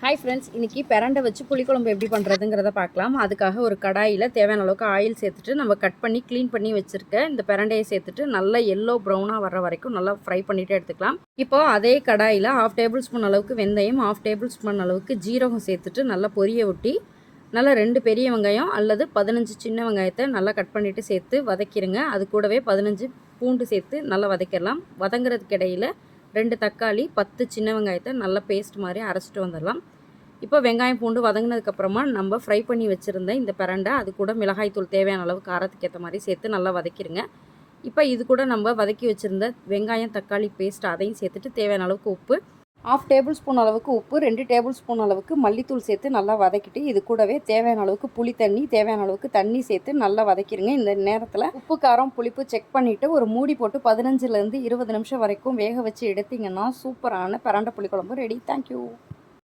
Hi friends இன்றைக்கி பிரண்டை வச்சு புளிக்குழம்பு எப்படி பண்ணுறதுங்கிறத பார்க்கலாம். அதுக்காக ஒரு கடாயில் தேவையான அளவுக்கு ஆயில் சேர்த்துட்டு நம்ம கட் பண்ணி க்ளீன் பண்ணி வச்சுருக்க இந்த பிரண்டையை சேர்த்துட்டு நல்லா எல்லோ ப்ரௌனாக வர்ற வரைக்கும் நல்லா ஃப்ரை பண்ணிவிட்டு எடுத்துக்கலாம். இப்போ அதே கடாயில் ஆஃப் டேபிள் ஸ்பூன் அளவுக்கு வெந்தயம் ஆஃப் டேபிள் ஸ்பூன் அளவுக்கு ஜீரகம் சேர்த்துட்டு நல்லா பொரிய ஒட்டி நல்லா ரெண்டு பெரிய வெங்காயம் அல்லது பதினஞ்சு சின்ன வெங்காயத்தை நல்லா கட் பண்ணிவிட்டு சேர்த்து வதக்கிடுங்க அது கூடவே பதினஞ்சு பூண்டு சேர்த்து நல்லா வதக்கிடலாம். வதங்குறதுக்கு இடையில் ரெண்டு தக்காளி பத்து சின்ன வெங்காயத்தை நல்லா பேஸ்ட் மாதிரி அரைச்சிட்டு வந்துடலாம். இப்போ வெங்காயம் பூண்டு வதங்கினதுக்கப்புறமா நம்ம ஃப்ரை பண்ணி வச்சுருந்த இந்த பிரண்டை அது கூட மிளகாய் தூள் தேவையான அளவு காரத்துக்கு ஏற்ற மாதிரி சேர்த்து நல்லா வதக்கிடுங்க இப்போ இது கூட நம்ம வதக்கி வச்சுருந்த வெங்காயம் தக்காளி பேஸ்ட் அதையும் சேர்த்துட்டு தேவையான அளவுக்கு உப்பு ஆஃப் டேபிள் ஸ்பூன் அளவுக்கு உப்பு ரெண்டு டேபிள் ஸ்பூன் அளவுக்கு மல்லித்தூள் சேர்த்து நல்லா வதக்கிட்டு இது கூடவே தேவையான அளவுக்கு புளி தண்ணி தேவையான அளவுக்கு தண்ணி சேர்த்து நல்லா வதக்கிடுங்க இந்த நேரத்தில் உப்பு காரம் புளிப்பு செக் பண்ணிவிட்டு ஒரு மூடி போட்டு பதினஞ்சுலேருந்து இருபது நிமிஷம் வரைக்கும் வேக வச்சு எடுத்திங்கன்னா சூப்பரான பரண்டை புளிக்குழம்பு ரெடி தேங்க்யூ